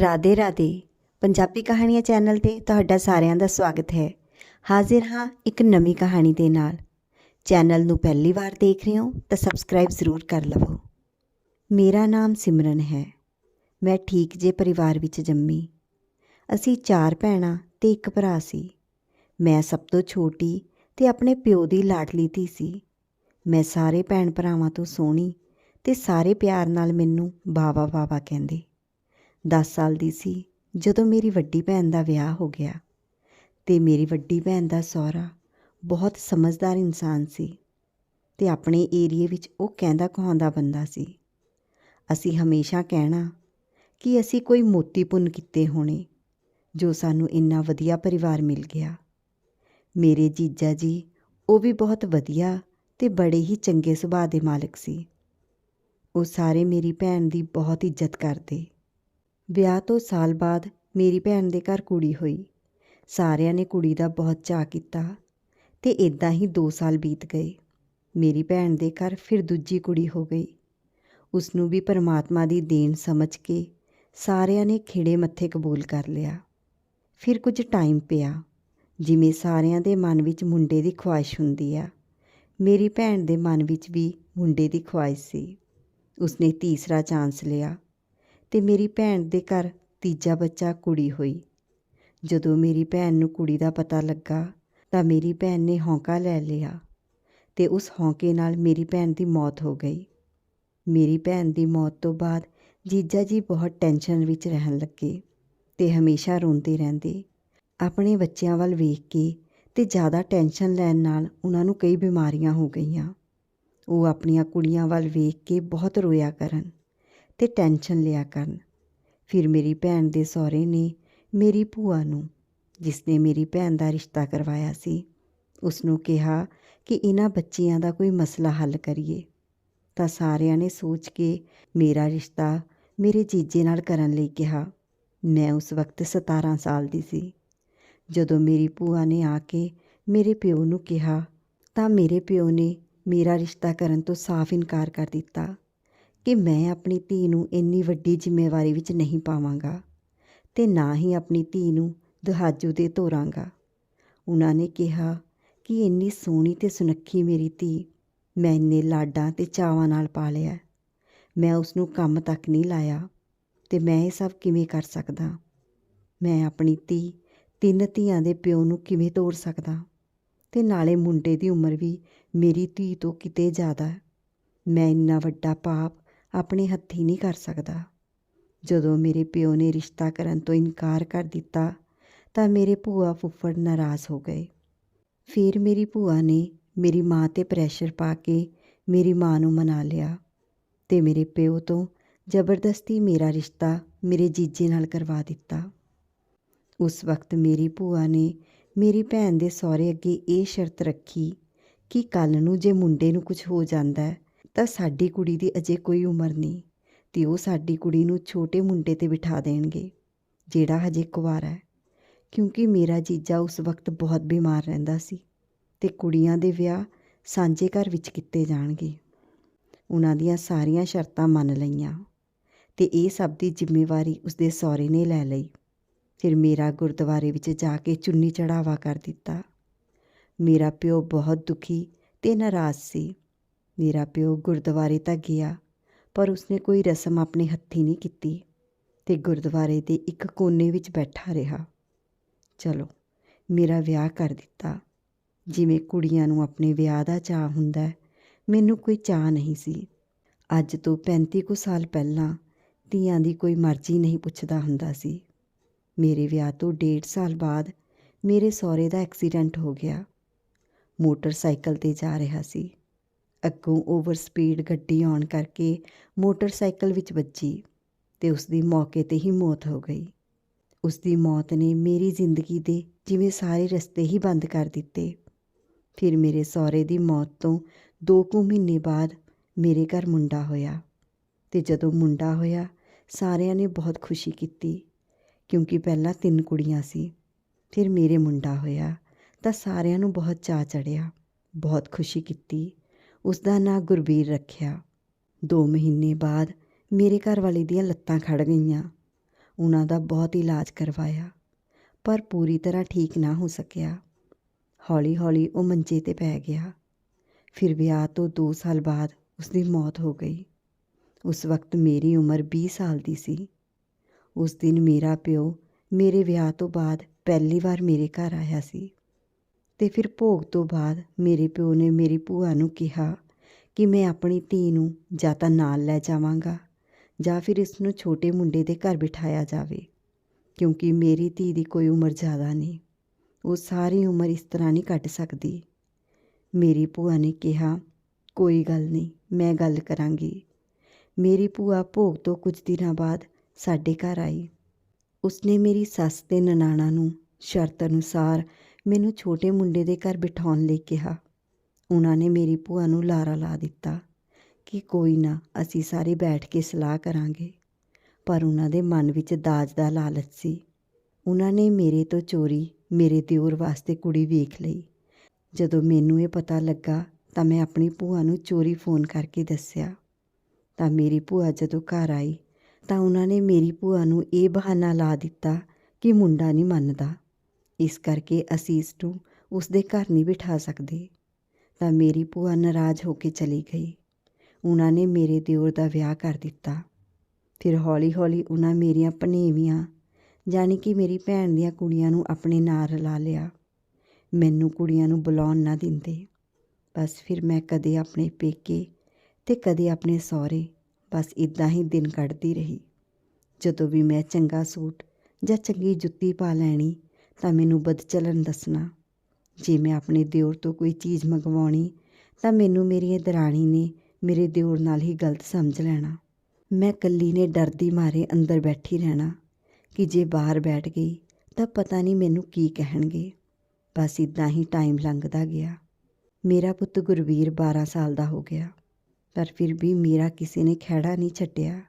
ਰਾਧੇ ਰਾਧੇ, ਪੰਜਾਬੀ ਕਹਾਣੀਆਂ ਚੈਨਲ ਤੇ ਤੁਹਾਡਾ ਸਾਰਿਆਂ ਦਾ ਸਵਾਗਤ ਹੈ। ਹਾਜ਼ਰ ਹਾਂ ਇੱਕ ਨਵੀਂ ਕਹਾਣੀ ਦੇ ਨਾਲ। ਚੈਨਲ ਨੂੰ ਪਹਿਲੀ ਵਾਰ ਦੇਖ ਰਹੇ ਹੋ ਤਾਂ ਸਬਸਕ੍ਰਾਈਬ ਜ਼ਰੂਰ ਕਰ ਲਵੋ। ਮੇਰਾ ਨਾਮ ਸਿਮਰਨ ਹੈ। ਮੈਂ ਠੀਕ ਜੇ ਪਰਿਵਾਰ ਵਿੱਚ ਜੰਮੀ। ਅਸੀਂ ਚਾਰ ਭੈਣਾਂ ਤੇ ਇੱਕ ਭਰਾ ਸੀ। ਮੈਂ ਸਭ ਤੋਂ ਛੋਟੀ ਤੇ ਆਪਣੇ ਪਿਓ ਦੀ ਲਾਡਲੀ ਧੀ ਸੀ। ਮੈਂ ਸਾਰੇ ਭੈਣ ਭਰਾਵਾਂ ਤੋਂ ਸੋਹਣੀ ਤੇ ਸਾਰੇ ਪਿਆਰ ਨਾਲ ਮੈਨੂੰ ਬਾਵਾ ਬਾਵਾ ਕਹਿੰਦੇ। 10 ਸਾਲ ਦੀ ਸੀ, ਜਦੋਂ ਮੇਰੀ ਵੱਡੀ ਭੈਣ ਦਾ ਵਿਆਹ ਹੋ ਗਿਆ ਤੇ ਮੇਰੀ ਵੱਡੀ ਭੈਣ ਦਾ ਸਹੁਰਾ ਬਹੁਤ ਸਮਝਦਾਰ ਇਨਸਾਨ ਸੀ ਤੇ ਆਪਣੇ ਏਰੀਏ ਵਿੱਚ ਉਹ ਕਹਿੰਦਾ ਕਹਾਉਂਦਾ ਬੰਦਾ ਸੀ, ਅਸੀਂ ਹਮੇਸ਼ਾ ਕਹਿਣਾ ਕਿ ਅਸੀਂ ਕੋਈ ਮੋਤੀ ਪੁੰਨ ਕੀਤੇ ਹੋਣੇ ਜੋ ਸਾਨੂੰ ਇੰਨਾ ਵਧੀਆ ਪਰਿਵਾਰ ਮਿਲ ਗਿਆ। ਮੇਰੇ ਜੀਜਾ ਜੀ ਉਹ ਵੀ ਬਹੁਤ ਵਧੀਆ ਤੇ ਬੜੇ ਹੀ ਚੰਗੇ ਸੁਭਾਅ ਦੇ ਮਾਲਕ ਸੀ। ਉਹ ਸਾਰੇ ਮੇਰੀ ਭੈਣ ਦੀ ਬਹੁਤ ਇੱਜ਼ਤ ਕਰਦੇ ਵਿਆਹ ਤੋਂ ਸਾਲ ਬਾਅਦ ਮੇਰੀ ਭੈਣ ਦੇ ਘਰ ਕੁੜੀ ਹੋਈ। ਸਾਰਿਆਂ ਨੇ ਕੁੜੀ ਦਾ ਬਹੁਤ ਚਾਅ ਕੀਤਾ ਤੇ ਇਦਾਂ ਹੀ 2 ਸਾਲ ਬੀਤ ਗਏ। ਮੇਰੀ ਭੈਣ ਦੇ ਘਰ ਫਿਰ ਦੂਜੀ ਕੁੜੀ ਹੋ ਗਈ। ਉਸ ਨੂੰ ਵੀ ਪਰਮਾਤਮਾ ਦੀ ਦੇਣ ਸਮਝ ਕੇ ਸਾਰਿਆਂ ਨੇ ਖਿੜੇ ਮੱਥੇ ਕਬੂਲ ਕਰ ਲਿਆ। ਫਿਰ ਕੁਝ ਟਾਈਮ ਪਿਆ, ਜਿਵੇਂ ਸਾਰਿਆਂ ਦੇ ਮਨ ਵਿੱਚ ਮੁੰਡੇ ਦੀ ਖੁਆਇਸ਼ ਹੁੰਦੀ ਆ। ਮੇਰੀ ਭੈਣ ਦੇ ਮਨ ਵਿੱਚ ਵੀ ਮੁੰਡੇ ਦੀ ਖੁਆਇਸ਼ ਸੀ। ਉਸਨੇ ਤੀਸਰਾ ਚਾਂਸ ਲਿਆ। ਤੇ ਮੇਰੀ ਭੈਣ ਦੇ ਘਰ ਤੀਜਾ ਬੱਚਾ ਕੁੜੀ ਹੋਈ। ਜਦੋਂ ਮੇਰੀ ਭੈਣ ਨੂੰ ਕੁੜੀ ਦਾ ਪਤਾ ਲੱਗਾ ਤਾਂ ਮੇਰੀ ਭੈਣ ਨੇ ਹੌਂਕਾ ਲੈ ਲਿਆ ਤੇ ਉਸ ਹੌਂਕੇ ਨਾਲ ਮੇਰੀ ਭੈਣ ਦੀ ਮੌਤ ਹੋ ਗਈ। ਮੇਰੀ ਭੈਣ ਦੀ ਮੌਤ ਤੋਂ ਬਾਅਦ ਜੀਜਾ ਜੀ ਬਹੁਤ ਟੈਨਸ਼ਨ ਵਿੱਚ ਰਹਿਣ ਲੱਗੇ ਤੇ ਹਮੇਸ਼ਾ ਰੋਂਦੇ ਰਹਿੰਦੇ। ਆਪਣੇ ਬੱਚਿਆਂ ਵੱਲ ਵੇਖ ਕੇ ਤੇ ਜ਼ਿਆਦਾ ਟੈਨਸ਼ਨ ਲੈਣ ਨਾਲ ਉਹਨਾਂ ਨੂੰ ਕਈ ਬਿਮਾਰੀਆਂ ਹੋ ਗਈਆਂ। ਉਹ ਆਪਣੀਆਂ ਕੁੜੀਆਂ ਵੱਲ ਵੇਖ ਕੇ ਬਹੁਤ ਰੋਇਆ ਕਰਨ। ਤੇ ਟੈਨਸ਼ਨ ਲਿਆ ਕਰਨ। ਫਿਰ ਮੇਰੀ ਭੈਣ ਦੇ ਸਹੁਰੇ ਨੇ ਮੇਰੀ ਭੂਆ ਨੂੰ, ਜਿਸ ਨੇ ਮੇਰੀ ਭੈਣ ਦਾ ਰਿਸ਼ਤਾ ਕਰਵਾਇਆ ਸੀ ਉਸ ਨੂੰ ਕਿਹਾ ਕਿ ਇਹਨਾਂ ਬੱਚਿਆਂ ਦਾ ਕੋਈ ਮਸਲਾ ਹੱਲ ਕਰੀਏ। ਤਾਂ ਸਾਰਿਆਂ ਨੇ ਸੋਚ ਕੇ ਮੇਰਾ ਰਿਸ਼ਤਾ ਮੇਰੇ ਜੀਜੇ ਨਾਲ ਕਰਨ ਲਈ ਕਿਹਾ। ਮੈਂ ਉਸ ਵਕਤ 17 ਸਾਲ ਦੀ ਸੀ। ਜਦੋਂ ਮੇਰੀ ਭੂਆ ਨੇ ਆ ਕੇ ਮੇਰੇ ਪਿਓ ਨੂੰ ਕਿਹਾ, ਤਾਂ ਮੇਰੇ ਪਿਓ ਨੇ ਮੇਰਾ ਰਿਸ਼ਤਾ ਕਰਨ ਤੋਂ ਸਾਫ਼ ਇਨਕਾਰ ਕਰ ਦਿੱਤਾ। ਕਿ ਮੈਂ ਆਪਣੀ ਧੀ ਨੂੰ ਇੰਨੀ ਵੱਡੀ ਜ਼ਿੰਮੇਵਾਰੀ ਵਿੱਚ ਨਹੀਂ ਪਾਵਾਂਗਾ ਤੇ ਨਾ ਹੀ ਆਪਣੀ ਧੀ ਨੂੰ ਦਹਾਜੂ ਦੇ ਤੋਰਾਂਗਾ। ਉਹਨਾਂ ਨੇ ਕਿਹਾ ਕਿ ਇੰਨੀ ਸੋਹਣੀ ਤੇ ਸੁਨੱਖੀ ਮੇਰੀ ਧੀ ਮੈਂ ਇੰਨੇ ਲਾਡਾਂ ਤੇ ਚਾਵਾਂ ਨਾਲ ਪਾਲਿਆ ਮੈਂ ਉਸ ਨੂੰ ਕੰਮ ਤੱਕ ਨਹੀਂ ਲਾਇਆ ਤੇ ਮੈਂ ਇਹ ਸਭ ਕਿਵੇਂ ਕਰ ਸਕਦਾ? ਮੈਂ ਆਪਣੀ ਧੀ ਤਿੰਨ ਧੀਆਂ ਦੇ ਪਿਓ ਨੂੰ ਕਿਵੇਂ ਤੋੜ ਸਕਦਾ? ਤੇ ਨਾਲੇ ਮੁੰਡੇ ਦੀ ਉਮਰ ਵੀ ਮੇਰੀ ਧੀ ਤੋਂ ਕਿਤੇ ਜ਼ਿਆਦਾ। ਮੈਂ ਇੰਨਾ ਵੱਡਾ ਪਾਪ ਆਪਣੇ ਹੱਥੀਂ ਨਹੀਂ ਕਰ ਸਕਦਾ। ਜਦੋਂ ਮੇਰੇ ਪਿਓ ਨੇ ਰਿਸ਼ਤਾ ਕਰਨ ਤੋਂ ਇਨਕਾਰ ਕਰ ਦਿੱਤਾ, ਤਾਂ ਮੇਰੇ ਭੂਆ ਫੁੱਫੜ ਨਾਰਾਜ਼ ਹੋ ਗਏ। ਫਿਰ ਮੇਰੀ ਭੂਆ ਨੇ ਮੇਰੀ ਮਾਂ ਤੇ ਪ੍ਰੈਸ਼ਰ ਪਾ ਕੇ ਮੇਰੀ ਮਾਂ ਨੂੰ ਮਨਾ ਲਿਆ ਤੇ ਮੇਰੇ ਪਿਓ ਤੋਂ ਜ਼ਬਰਦਸਤੀ ਮੇਰਾ ਰਿਸ਼ਤਾ ਮੇਰੇ ਜੀਜੇ ਨਾਲ ਕਰਵਾ ਦਿੱਤਾ। ਉਸ ਵਕਤ ਮੇਰੀ ਭੂਆ ਨੇ ਮੇਰੀ ਭੈਣ ਦੇ ਸਹੁਰੇ ਅੱਗੇ ਇਹ ਸ਼ਰਤ ਰੱਖੀ ਕਿ ਕੱਲ ਨੂੰ ਜੇ ਮੁੰਡੇ ਨੂੰ ਕੁਝ ਹੋ ਜਾਂਦਾ ਤਾਂ ਸਾਡੀ ਕੁੜੀ ਦੀ ਅਜੇ ਕੋਈ ਉਮਰ ਨਹੀਂ, ਤੇ ਉਹ ਸਾਡੀ ਕੁੜੀ ਨੂੰ ਛੋਟੇ ਮੁੰਡੇ ਤੇ ਬਿਠਾ ਦੇਣਗੇ, ਜਿਹੜਾ ਹਜੇ ਕੁਵਾਰਾ ਹੈ। ਕਿਉਂਕਿ ਮੇਰਾ ਜੀਜਾ ਉਸ ਵਕਤ ਬਹੁਤ ਬਿਮਾਰ ਰਹਿੰਦਾ ਸੀ ਤੇ ਕੁੜੀਆਂ ਦੇ ਵਿਆਹ ਸਾਂਝੇ ਘਰ ਵਿੱਚ ਕੀਤੇ ਜਾਣਗੇ। ਉਹਨਾਂ ਦੀਆਂ ਸਾਰੀਆਂ ਸ਼ਰਤਾਂ ਮੰਨ ਲਈਆਂ ਤੇ ਇਹ ਸਭ ਦੀ ਜ਼ਿੰਮੇਵਾਰੀ ਉਸਦੇ ਸਹੁਰੇ ਨੇ ਲੈ ਲਈ। ਫਿਰ ਮੇਰਾ ਗੁਰਦੁਆਰੇ ਵਿੱਚ ਜਾ ਕੇ ਚੁੰਨੀ ਚੜਾਵਾ ਕਰ ਦਿੱਤਾ। ਮੇਰਾ ਪਿਓ ਬਹੁਤ ਦੁਖੀ ਤੇ ਨਾਰਾਜ਼ ਸੀ। ਮੇਰਾ ਪਿਓ ਗੁਰਦੁਆਰੇ ਤਾਂ ਗਿਆ, ਪਰ ਉਸਨੇ ਕੋਈ ਰਸਮ ਆਪਣੇ ਹੱਥੀਂ ਨਹੀਂ ਕੀਤੀ ਤੇ ਗੁਰਦੁਆਰੇ ਦੇ ਇੱਕ ਕੋਨੇ ਵਿੱਚ ਬੈਠਾ ਰਿਹਾ। ਚਲੋ, ਮੇਰਾ ਵਿਆਹ ਕਰ ਦਿੱਤਾ। ਜਿਵੇਂ ਕੁੜੀਆਂ ਨੂੰ ਆਪਣੇ ਵਿਆਹ ਦਾ ਚਾਹ ਹੁੰਦਾ ਮੈਨੂੰ ਕੋਈ ਚਾਹ ਨਹੀਂ ਸੀ। ਅੱਜ ਤੋਂ 35 ਕੁ ਸਾਲ ਪਹਿਲਾਂ ਧੀਆਂ ਦੀ ਕੋਈ ਮਰਜ਼ੀ ਨਹੀਂ ਪੁੱਛਦਾ ਹੁੰਦਾ ਸੀ। ਮੇਰੇ ਵਿਆਹ ਤੋਂ ਡੇਢ ਸਾਲ ਬਾਅਦ ਮੇਰੇ ਸਹੁਰੇ ਦਾ ਐਕਸੀਡੈਂਟ ਹੋ ਗਿਆ। ਮੋਟਰਸਾਈਕਲ ਤੇ ਜਾ ਰਿਹਾ ਸੀ। ਅੱਗੋਂ ਓਵਰ ਸਪੀਡ ਗੱਡੀ ਆਉਣ ਕਰਕੇ ਮੋਟਰਸਾਈਕਲ ਵਿੱਚ ਵੱਜੀ ਤੇ ਉਸ ਦੀ ਮੌਕੇ ਤੇ ਹੀ ਮੌਤ ਹੋ ਗਈ। ਉਸ ਦੀ ਮੌਤ ਨੇ ਮੇਰੀ ਜ਼ਿੰਦਗੀ ਦੇ ਜਿਵੇਂ ਸਾਰੇ ਰਸਤੇ ਹੀ ਬੰਦ ਕਰ ਦਿੱਤੇ। ਫਿਰ ਮੇਰੇ ਸਹੁਰੇ ਦੀ ਮੌਤ ਤੋਂ 2 ਕੁ ਮਹੀਨੇ ਬਾਅਦ ਮੇਰੇ ਘਰ ਮੁੰਡਾ ਹੋਇਆ ਤੇ ਜਦੋਂ ਮੁੰਡਾ ਹੋਇਆ, ਸਾਰਿਆਂ ਨੇ ਬਹੁਤ ਖੁਸ਼ੀ ਕੀਤੀ ਕਿਉਂਕਿ ਪਹਿਲਾਂ ਤਿੰਨ ਕੁੜੀਆਂ ਸੀ। ਫਿਰ ਮੇਰੇ ਮੁੰਡਾ ਹੋਇਆ ਤਾਂ ਸਾਰਿਆਂ ਨੂੰ ਬਹੁਤ ਚਾਅ ਚੜਿਆ ਬਹੁਤ ਖੁਸ਼ੀ ਕੀਤੀ ਉਸ ਦਾ ਨਾਂ ਗੁਰਬੀਰ ਰੱਖਿਆ। 2 ਮਹੀਨੇ ਬਾਅਦ ਮੇਰੇ ਘਰ ਵਾਲੇ ਦੀਆਂ ਲੱਤਾਂ ਖੜ ਗਈਆਂ। ਉਹਨਾਂ ਦਾ ਬਹੁਤ ਇਲਾਜ ਕਰਵਾਇਆ, ਪਰ ਪੂਰੀ ਤਰ੍ਹਾਂ ਠੀਕ ਨਾ ਹੋ ਸਕਿਆ। ਹੌਲੀ-ਹੌਲੀ ਉਹ ਮੰਜੇ ਤੇ ਪੈ ਗਿਆ। ਫਿਰ ਵਿਆਹ ਤੋਂ 2 ਸਾਲ ਬਾਅਦ ਉਸ ਦੀ ਮੌਤ ਹੋ ਗਈ। ਉਸ ਵਕਤ ਮੇਰੀ ਉਮਰ 20 ਸਾਲ ਦੀ ਸੀ। ਉਸ ਦਿਨ ਮੇਰਾ ਪਿਓ ਮੇਰੇ ਵਿਆਹ ਤੋਂ ਬਾਅਦ ਪਹਿਲੀ ਵਾਰ ਮੇਰੇ ਘਰ ਆਇਆ ਸੀ। ਅਤੇ ਫਿਰ ਭੋਗ ਤੋਂ ਬਾਅਦ ਮੇਰੇ ਪਿਓ ਨੇ ਮੇਰੀ ਭੂਆ ਨੂੰ ਕਿਹਾ ਕਿ ਮੈਂ ਆਪਣੀ ਧੀ ਨੂੰ ਜਾਂ ਤਾਂ ਨਾਲ ਲੈ ਜਾਵਾਂਗਾ ਜਾਂ ਫਿਰ ਇਸ ਨੂੰ ਛੋਟੇ ਮੁੰਡੇ ਦੇ ਘਰ ਬਿਠਾਇਆ ਜਾਵੇ, ਕਿਉਂਕਿ ਮੇਰੀ ਧੀ ਦੀ ਕੋਈ ਉਮਰ ਜ਼ਿਆਦਾ ਨਹੀਂ। ਉਹ ਸਾਰੀ ਉਮਰ ਇਸ ਤਰ੍ਹਾਂ ਨਹੀਂ ਕੱਟ ਸਕਦੀ। ਮੇਰੀ ਭੂਆ ਨੇ ਕਿਹਾ, ਕੋਈ ਗੱਲ ਨਹੀਂ, ਮੈਂ ਗੱਲ ਕਰਾਂਗੀ। ਮੇਰੀ ਭੂਆ ਭੋਗ ਤੋਂ ਕੁਝ ਦਿਨਾਂ ਬਾਅਦ ਸਾਡੇ ਘਰ ਆਈ। ਉਸਨੇ ਮੇਰੀ ਸੱਸ ਤੇ ਨਨਾਣਾ ਨੂੰ ਸ਼ਰਤ ਅਨੁਸਾਰ ਮੈਨੂੰ ਛੋਟੇ ਮੁੰਡੇ ਦੇ ਘਰ ਬਿਠਾਉਣ ਲਈ ਕਿਹਾ। ਉਹਨਾਂ ਨੇ ਮੇਰੀ ਭੂਆ ਨੂੰ ਲਾਰਾ ਲਾ ਦਿੱਤਾ ਕਿ ਕੋਈ ਨਾ, ਅਸੀਂ ਸਾਰੇ ਬੈਠ ਕੇ ਸਲਾਹ ਕਰਾਂਗੇ। ਪਰ ਉਹਨਾਂ ਦੇ ਮਨ ਵਿੱਚ ਦਾਜ ਦਾ ਲਾਲਚ ਸੀ। ਉਹਨਾਂ ਨੇ ਮੇਰੇ ਤੋਂ ਚੋਰੀ ਮੇਰੇ ਦਿਓਰ ਵਾਸਤੇ ਕੁੜੀ ਵੇਖ ਲਈ। ਜਦੋਂ ਮੈਨੂੰ ਇਹ ਪਤਾ ਲੱਗਾ ਤਾਂ ਮੈਂ ਆਪਣੀ ਭੂਆ ਨੂੰ ਚੋਰੀ ਫੋਨ ਕਰਕੇ ਦੱਸਿਆ। ਤਾਂ ਮੇਰੀ ਭੂਆ ਜਦੋਂ ਘਰ ਆਈ ਤਾਂ ਉਹਨਾਂ ਨੇ ਮੇਰੀ ਭੂਆ ਨੂੰ ਇਹ ਬਹਾਨਾ ਲਾ ਦਿੱਤਾ ਕਿ ਮੁੰਡਾ ਨਹੀਂ ਮੰਨਦਾ। ਇਸ ਕਰਕੇ ਅਸੀਂ ਇਸ ਨੂੰ ਉਸ ਦੇ ਘਰ ਨਹੀਂ ਬਿਠਾ ਸਕਦੇ। ਤਾਂ ਮੇਰੀ ਭੂਆ ਨਾਰਾਜ਼ ਹੋ ਕੇ ਚਲੀ ਗਈ। ਉਹਨਾਂ ਨੇ ਮੇਰੇ ਦਿਓਰ ਦਾ ਵਿਆਹ ਕਰ ਦਿੱਤਾ। ਫਿਰ ਹੌਲੀ-ਹੌਲੀ ਉਹਨਾਂ ਮੇਰੀਆਂ ਭਣੇਵੀਆਂ ਜਾਣੀ ਕਿ ਮੇਰੀ ਭੈਣ ਦੀਆਂ ਕੁੜੀਆਂ ਨੂੰ ਆਪਣੇ ਨਾਲ ਰਲਾ ਲਿਆ। ਮੈਨੂੰ ਕੁੜੀਆਂ ਨੂੰ ਬੁਲਾਉਣ ਨਾ ਦਿੰਦੇ। ਬਸ ਫਿਰ ਮੈਂ ਕਦੇ ਆਪਣੇ ਪੇਕੇ ਤੇ ਕਦੇ ਆਪਣੇ ਸਹੁਰੇ, ਬਸ ਇਦਾਂ ਹੀ ਦਿਨ ਕੱਢਦੀ ਰਹੀ। ਜਦੋਂ ਵੀ ਮੈਂ ਚੰਗਾ ਸੂਟ ਜਾਂ ਚੰਗੀ ਜੁੱਤੀ ਪਾ ਲੈਣੀ ਤਾਂ ਮੈਨੂੰ ਬਦਚਲਨ ਦੱਸਣਾ। ਜੇ ਮੈਂ ਆਪਣੇ ਦਿਓਰ ਤੋਂ ਕੋਈ ਚੀਜ਼ ਮੰਗਵਾਉਣੀ, ਤਾਂ ਮੈਨੂੰ ਮੇਰੀ ਦਰਾਣੀ ਨੇ ਮੇਰੇ ਦਿਓਰ ਨਾਲ ਹੀ ਗਲਤ ਸਮਝ ਲੈਣਾ। ਮੈਂ ਇਕੱਲੀ ਨੇ ਡਰਦੀ ਮਾਰੇ ਅੰਦਰ ਬੈਠੀ ਰਹਿਣਾ ਕਿ ਜੇ ਬਾਹਰ ਬੈਠ ਗਈ, ਤਾਂ ਪਤਾ ਨਹੀਂ ਮੈਨੂੰ ਕੀ ਕਹਿਣਗੇ। ਬਸ ਇਦਾਂ ਹੀ ਟਾਈਮ ਲੰਘਦਾ ਗਿਆ। ਮੇਰਾ ਪੁੱਤ ਗੁਰਵੀਰ 12 ਸਾਲ ਦਾ ਹੋ ਗਿਆ, ਪਰ ਫਿਰ ਵੀ ਮੇਰਾ ਕਿਸੇ ਨੇ ਖਹਿੜਾ ਨਹੀਂ ਛੱਡਿਆ।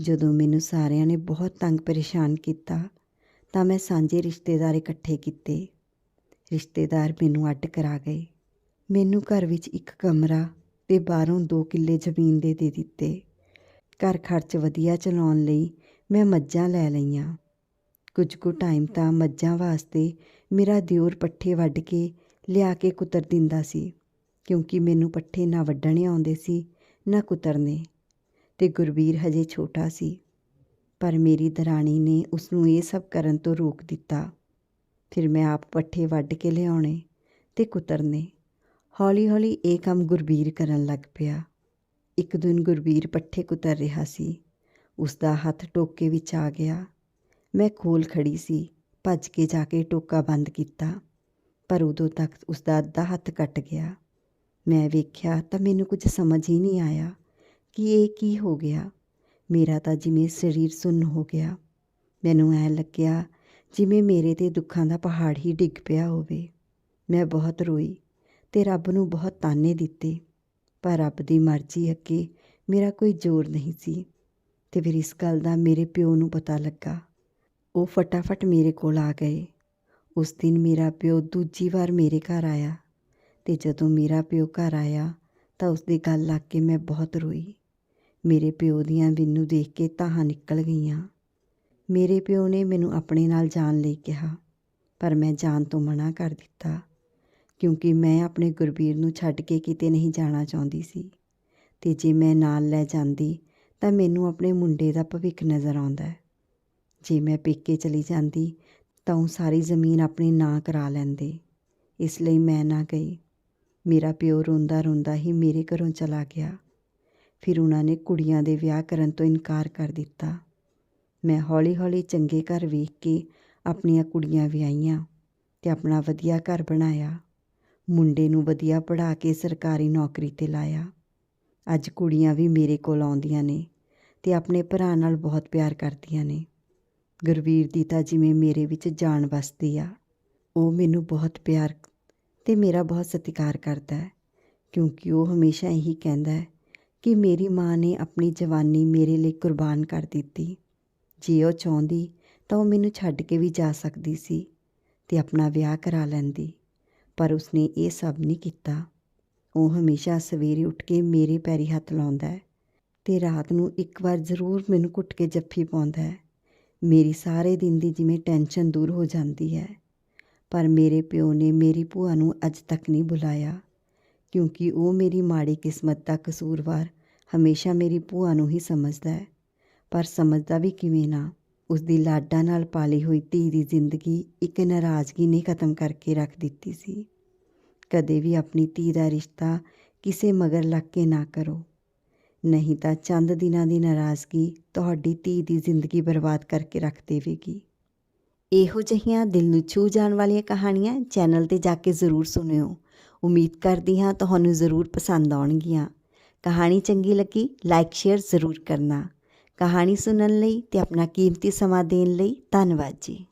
ਜਦੋਂ ਮੈਨੂੰ ਸਾਰਿਆਂ ਨੇ ਬਹੁਤ ਤੰਗ ਪਰੇਸ਼ਾਨ ਕੀਤਾ ਤਾਂ ਮੈਂ ਸਾਂਝੇ ਰਿਸ਼ਤੇਦਾਰ ਇਕੱਠੇ ਕੀਤੇ। ਰਿਸ਼ਤੇਦਾਰ ਮੈਨੂੰ ਅੱਡ ਕਰਾ ਗਏ। ਮੈਨੂੰ ਘਰ ਵਿੱਚ ਇੱਕ ਕਮਰਾ ਤੇ ਬਾਹਰੋਂ 2 ਕਿੱਲੇ ਜ਼ਮੀਨ ਦੇ ਦੇ ਦਿੱਤੇ। ਘਰ ਖਰਚ ਵਧੀਆ ਚਲਾਉਣ ਲਈ ਮੈਂ ਮੱਝਾਂ ਲੈ ਲਈਆਂ। ਕੁਝ ਕੁ ਟਾਈਮ ਤਾਂ ਮੱਝਾਂ ਵਾਸਤੇ ਮੇਰਾ ਦਿਓਰ ਪੱਠੇ ਵੱਢ ਕੇ ਲਿਆ ਕੇ ਕੁਤਰ ਦਿੰਦਾ ਸੀ, ਕਿਉਂਕਿ ਮੈਨੂੰ ਪੱਠੇ ਨਾ ਵੱਢਣੇ ਆਉਂਦੇ ਸੀ, ਨਾ ਕੁਤਰਨੇ। ਤੇ ਗੁਰਵੀਰ ਹਜੇ ਛੋਟਾ ਸੀ। ਪਰ ਮੇਰੀ ਦਰਾਣੀ ਨੇ ਉਸ ਨੂੰ ਇਹ ਸਭ ਕਰਨ ਤੋਂ ਰੋਕ ਦਿੱਤਾ। ਫਿਰ ਮੈਂ ਆਪ ਪੱਠੇ ਵੱਢ ਕੇ ਲਿਆਉਣੇ ਤੇ ਕੁਤਰਨੇ। ਹੌਲੀ-ਹੌਲੀ ਇਹ ਕੰਮ ਗੁਰਬੀਰ ਕਰਨ ਲੱਗ ਪਿਆ। ਇੱਕ ਦਿਨ ਗੁਰਬੀਰ ਪੱਠੇ ਕੁਤਰ ਰਿਹਾ ਸੀ। ਉਸ ਦਾ ਹੱਥ ਟੋਕੇ ਵਿੱਚ ਆ ਗਿਆ। ਮੈਂ ਕੋਲ ਖੜੀ ਸੀ, ਭੱਜ ਕੇ ਜਾ ਕੇ ਟੋਕਾ ਬੰਦ ਕੀਤਾ, ਪਰ ਉਦੋਂ ਤੱਕ ਉਸ ਦਾ ਅੱਧਾ ਹੱਥ ਕੱਟ ਗਿਆ। ਮੈਂ ਵੇਖਿਆ ਤਾਂ ਮੈਨੂੰ ਕੁਝ ਸਮਝ ਹੀ ਨਹੀਂ ਆਇਆ ਕਿ ਇਹ ਕੀ ਹੋ ਗਿਆ। ਮੇਰਾ ਤਾਂ ਜਿਵੇਂ ਸਰੀਰ ਸੁੰਨ ਹੋ ਗਿਆ। ਮੈਨੂੰ ਐ ਲੱਗਿਆ ਜਿਵੇਂ ਮੇਰੇ ਤੇ ਦੁੱਖਾਂ ਦਾ ਪਹਾੜ ਹੀ ਡਿੱਗ ਪਿਆ ਹੋਵੇ। ਮੈਂ ਬਹੁਤ ਰੋਈ ਤੇ ਰੱਬ ਨੂੰ ਬਹੁਤ ਤਾਨੇ ਦਿੱਤੇ। ਪਰ ਰੱਬ ਦੀ ਮਰਜ਼ੀ ਅੱਗੇ ਮੇਰਾ ਕੋਈ ਜ਼ੋਰ ਨਹੀਂ ਸੀ। ਤੇ ਫਿਰ ਇਸ ਗੱਲ ਦਾ ਮੇਰੇ ਪਿਓ ਨੂੰ ਪਤਾ ਲੱਗਾ। ਉਹ ਫਟਾਫਟ ਮੇਰੇ ਕੋਲ ਆ ਗਏ। ਉਸ ਦਿਨ ਮੇਰਾ ਪਿਓ ਦੂਜੀ ਵਾਰ ਮੇਰੇ ਘਰ ਆਇਆ। ਤੇ ਜਦੋਂ ਮੇਰਾ ਪਿਓ ਘਰ ਆਇਆ ਤਾਂ ਉਸ ਦੀ ਗੱਲ ਲੱਗ ਕੇ ਮੈਂ ਬਹੁਤ ਰੋਈ। ਮੇਰੇ ਪਿਓ ਦੀਆਂ ਮੈਨੂੰ ਦੇਖ ਕੇ ਤਾਹਾਂ ਨਿਕਲ ਗਈਆਂ। ਮੇਰੇ ਪਿਓ ਨੇ ਮੈਨੂੰ ਆਪਣੇ ਨਾਲ ਜਾਣ ਲਈ ਕਿਹਾ, ਪਰ ਮੈਂ ਜਾਣ ਤੋਂ ਮਨਾ ਕਰ ਦਿੱਤਾ, ਕਿਉਂਕਿ ਮੈਂ ਆਪਣੇ ਗੁਰਬੀਰ ਨੂੰ ਛੱਡ ਕੇ ਕਿਤੇ ਨਹੀਂ ਜਾਣਾ ਚਾਹੁੰਦੀ ਸੀ। ਤੇ ਜੇ ਮੈਂ ਨਾਲ ਲੈ ਜਾਂਦੀ, ਤਾਂ ਮੈਨੂੰ ਆਪਣੇ ਮੁੰਡੇ ਦਾ ਭਵਿੱਖ ਨਜ਼ਰ ਆਉਂਦਾ ਜੇ ਮੈਂ ਪੇਕੇ ਚਲੀ ਜਾਂਦੀ, ਤਾਂ ਉਹ ਸਾਰੀ ਜ਼ਮੀਨ ਆਪਣੇ ਨਾਂ ਕਰਾ ਲੈਂਦੇ। ਇਸ ਲਈ ਮੈਂ ਨਾ ਗਈ। ਮੇਰਾ ਪਿਓ ਰੋਂਦਾ ਰੋਂਦਾ ਹੀ ਮੇਰੇ ਘਰੋਂ ਚਲਾ ਗਿਆ। ਫਿਰ ਉਹਨਾਂ ਨੇ ਕੁੜੀਆਂ ਦੇ ਵਿਆਹ ਕਰਨ ਤੋਂ ਇਨਕਾਰ ਕਰ ਦਿੱਤਾ। ਮੈਂ ਹੌਲੀ-ਹੌਲੀ ਚੰਗੇ ਘਰ ਵੇਖ ਕੇ ਆਪਣੀਆਂ ਕੁੜੀਆਂ ਵਿਆਹੀਆਂ ਤੇ ਆਪਣਾ ਵਧੀਆ ਘਰ ਬਣਾਇਆ। ਮੁੰਡੇ ਨੂੰ ਵਧੀਆ ਪੜ੍ਹਾ ਕੇ ਸਰਕਾਰੀ ਨੌਕਰੀ ਤੇ ਲਾਇਆ। ਅੱਜ ਕੁੜੀਆਂ ਵੀ ਮੇਰੇ ਕੋਲ ਆਉਂਦੀਆਂ ਨੇ ਤੇ ਆਪਣੇ ਭਰਾ ਨਾਲ ਬਹੁਤ ਪਿਆਰ ਕਰਦੀਆਂ ਨੇ। ਗੁਰਵੀਰ ਦੀ ਤਾਂ ਜਿਵੇਂ ਮੇਰੇ ਵਿੱਚ ਜਾਨ ਵਸਦੀ ਆ। ਉਹ ਮੈਨੂੰ ਬਹੁਤ ਪਿਆਰ ਤੇ ਮੇਰਾ ਬਹੁਤ ਸਤਿਕਾਰ ਕਰਦਾ ਹੈ, ਕਿਉਂਕਿ ਉਹ ਹਮੇਸ਼ਾ ਇਹੀ ਕਹਿੰਦਾ ਹੈ ਕਿ ਮੇਰੀ ਮਾਂ ਨੇ ਆਪਣੀ ਜਵਾਨੀ ਮੇਰੇ ਲਈ ਕੁਰਬਾਨ ਕਰ ਦਿੱਤੀ। ਜੇ ਉਹ ਚਾਹੁੰਦੀ ਤਾਂ ਉਹ ਮੈਨੂੰ ਛੱਡ ਕੇ ਵੀ ਜਾ ਸਕਦੀ ਸੀ ਤੇ ਆਪਣਾ ਵਿਆਹ ਕਰਾ ਲੈਂਦੀ, ਪਰ ਉਸਨੇ ਇਹ ਸਭ ਨਹੀਂ ਕੀਤਾ। ਉਹ ਹਮੇਸ਼ਾ ਸਵੇਰੇ ਉੱਠ ਕੇ ਮੇਰੇ ਪੈਰੀ ਹੱਥ ਲਾਉਂਦਾ ਹੈ ਤੇ ਰਾਤ ਨੂੰ ਇੱਕ ਵਾਰ ਜ਼ਰੂਰ ਮੈਨੂੰ ਘੁੱਟ ਕੇ ਜੱਫੀ ਪਾਉਂਦਾ ਹੈ। ਮੇਰੀ ਸਾਰੇ ਦਿਨ ਦੀ ਜਿਵੇਂ ਟੈਨਸ਼ਨ ਦੂਰ ਹੋ ਜਾਂਦੀ ਹੈ, ਪਰ ਮੇਰੇ ਪਿਓ ਨੇ ਮੇਰੀ ਭੂਆ ਨੂੰ ਅੱਜ ਤੱਕ ਨਹੀਂ ਬੁਲਾਇਆ। ਕਿਉਂਕਿ ਉਹ ਮੇਰੀ ਮਾੜੀ ਕਿਸਮਤ ਦਾ ਕਸੂਰਵਾਰ ਹਮੇਸ਼ਾ ਮੇਰੀ ਭੂਆ ਨੂੰ ਹੀ ਸਮਝਦਾ ਹੈ। ਪਰ ਸਮਝਦਾ ਵੀ ਕਿਵੇਂ ਨਾ ਉਸ ਦੀ ਲਾਡਾਂ ਨਾਲ ਪਾਲੀ ਹੋਈ ਧੀ ਦੀ ਜ਼ਿੰਦਗੀ ਇੱਕ ਨਾਰਾਜ਼ਗੀ ਨੇ ਖਤਮ ਕਰਕੇ ਰੱਖ ਦਿੱਤੀ ਸੀ। ਕਦੇ ਵੀ ਆਪਣੀ ਧੀ ਦਾ ਰਿਸ਼ਤਾ ਕਿਸੇ ਮਗਰ ਲੱਗ ਕੇ ਨਾ ਕਰੋ। ਨਹੀਂ ਤਾਂ ਚੰਦ ਦਿਨਾਂ ਦੀ ਨਾਰਾਜ਼ਗੀ ਤੁਹਾਡੀ ਧੀ ਦੀ ਜ਼ਿੰਦਗੀ ਬਰਬਾਦ ਕਰਕੇ ਰੱਖ ਦੇਵੇਗੀ। ਇਹੋ ਜਿਹੀਆਂ ਦਿਲ ਨੂੰ ਛੂ ਜਾਣ ਵਾਲੀਆਂ ਕਹਾਣੀਆਂ ਚੈਨਲ ਤੇ ਜਾ ਕੇ ਜ਼ਰੂਰ ਸੁਣਿਓ। ਉਮੀਦ ਕਰਦੀ ਹਾਂ ਤੁਹਾਨੂੰ ਜ਼ਰੂਰ ਪਸੰਦ ਆਉਣਗੀਆਂ। ਕਹਾਣੀ ਚੰਗੀ ਲੱਗੀ ਲਾਈਕ ਸ਼ੇਅਰ ਜ਼ਰੂਰ ਕਰਨਾ। ਕਹਾਣੀ ਸੁਣਨ ਲਈ ਤੇ ਆਪਣਾ ਕੀਮਤੀ ਸਮਾਂ ਦੇਣ ਲਈ ਧੰਨਵਾਦ ਜੀ।